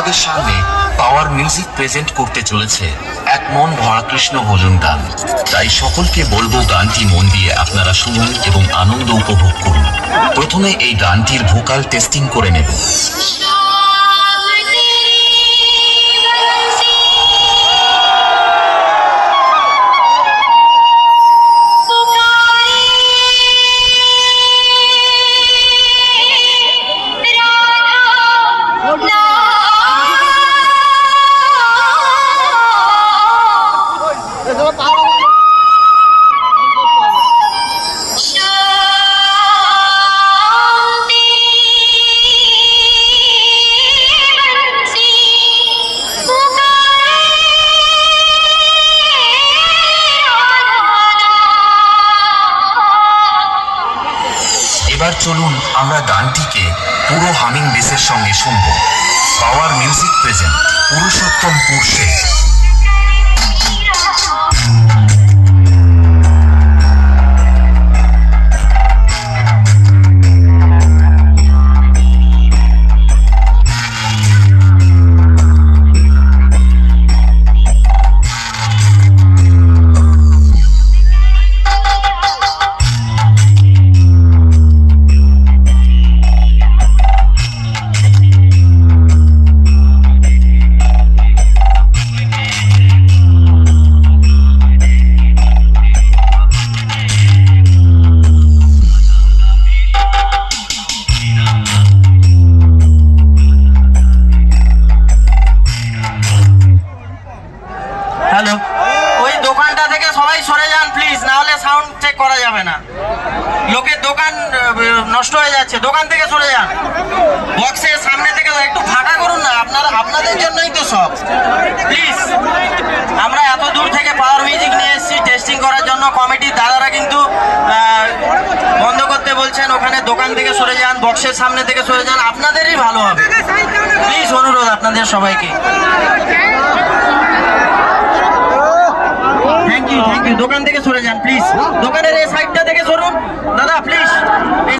আপনাদের সামনে power music present করতে চলেছে এক মন ভরা কৃষ্ণ ভজন গান। তাই সকলকে বলব গানটি মন দিয়ে আপনারা শুনুন এবং আনন্দ উপভোগ করুন। প্রথমে এই গানটির ভোকাল টেস্টিং করে নেব। এবার চলুন আমরা গানটিকে পুরো হামিং বেসের সঙ্গে শুনব। পাওয়ার মিউজিক প্রেজেন্ট পুরুষোত্তম পুরুষে প্লিজ না হলে সাউন্ড চেক করা যাবে না। লোকের দোকান নষ্ট হয়ে যাচ্ছে। দোকান থেকে সরে যান। বক্সের সামনে থেকে একটু ফাঁকা করুন না, আপনারা, আপনাদের জন্যই তো সব। প্লিজ আমরা এত দূর থেকে পাওয়ার মিউজিক নিয়ে এসেছি টেস্টিং করার জন্য। কমিটির দাদারা কিন্তু বন্ধ করতে বলছেন, ওখানে দোকান থেকে সরে যান বক্সের সামনে থেকে সরে যান, আপনাদেরই ভালো হবে। প্লিজ অনুরোধ আপনাদের সবাইকে। সরে যান প্লিজ দোকানের এই সাইডটা থেকে সরুন। দাদা প্লিজ